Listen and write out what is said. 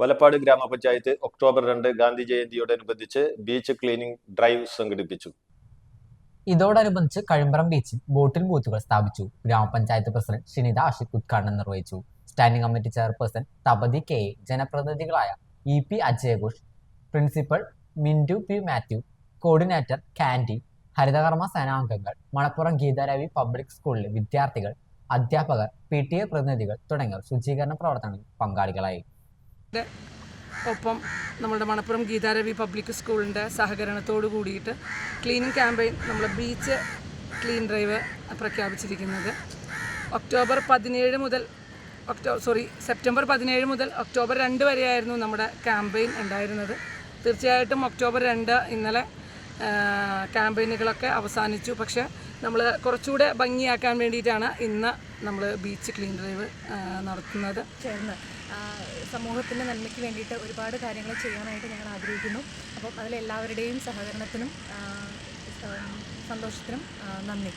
വലപ്പാട് ഗ്രാമപഞ്ചായത്ത് ഒക്ടോബർ രണ്ട് ഗാന്ധി ജയന്തിയോടനുബന്ധിച്ച് ബീച്ച് ക്ലീനിംഗ് ഡ്രൈവ് സംഘടിപ്പിച്ചു. ഇതോടനുബന്ധിച്ച് കഴിമ്പ്രം ബീച്ചിൽ ബോട്ടിൽ ബൂത്തുകൾ സ്ഥാപിച്ചു. ഗ്രാമപഞ്ചായത്ത് പ്രസിഡന്റ് ഷിനിത ആഷിഖ് ഉദ്ഘാടനം നിർവഹിച്ചു. Standing committee chairperson Thapathi K A ജനപ്രതിനിധികളായ E P അജയഘോഷ് principal Mindu P Mathew coordinator candy ഹരിതകർമ്മ സേനാംഗങ്ങൾ മണപ്പുറം ഗീതാരവി പബ്ലിക് സ്കൂളിലെ വിദ്യാർത്ഥികൾ അധ്യാപകർ പി ടി എ പ്രതിനിധികൾ തുടങ്ങിയവർ ശുചീകരണ പ്രവർത്തനങ്ങളിൽ പങ്കാളികളായി. ഒപ്പം നമ്മുടെ മണപ്പുറം ഗീതാരവി പബ്ലിക് സ്കൂളിന്റെ സഹകരണത്തോട് കൂടിയിട്ട് ക്ലീനിങ് ക്യാമ്പയിൻ നമ്മൾ ബീച്ച് ക്ലീൻ ഡ്രൈവ് പ്രഖ്യാപിച്ചിരിക്കുന്നത്. ഒക്ടോബർ പതിനേഴ് മുതൽ ഒക്ടോ സോറി സെപ്റ്റംബർ പതിനേഴ് മുതൽ ഒക്ടോബർ രണ്ട് വരെയായിരുന്നു നമ്മുടെ ക്യാമ്പയിൻ ഉണ്ടായിരുന്നത്. തീർച്ചയായിട്ടും ഒക്ടോബർ രണ്ട് ഇന്നലെ ക്യാമ്പയിനുകളൊക്കെ അവസാനിച്ചു. പക്ഷെ നമ്മൾ കുറച്ചുകൂടെ ഭംഗിയാക്കാൻ വേണ്ടിയിട്ടാണ് ഇന്ന് നമ്മൾ ബീച്ച് ക്ലീൻ ഡ്രൈവ് നടത്തുന്നത്. ചേർന്ന് സമൂഹത്തിന്റെ നന്മയ്ക്ക് വേണ്ടിയിട്ട് ഒരുപാട് കാര്യങ്ങൾ ചെയ്യാനായിട്ട് ഞങ്ങൾ ആഗ്രഹിക്കുന്നു. അപ്പം അതിലെല്ലാവരുടെയും സഹകരണത്തിനും സന്തോഷത്തിനും നന്ദി.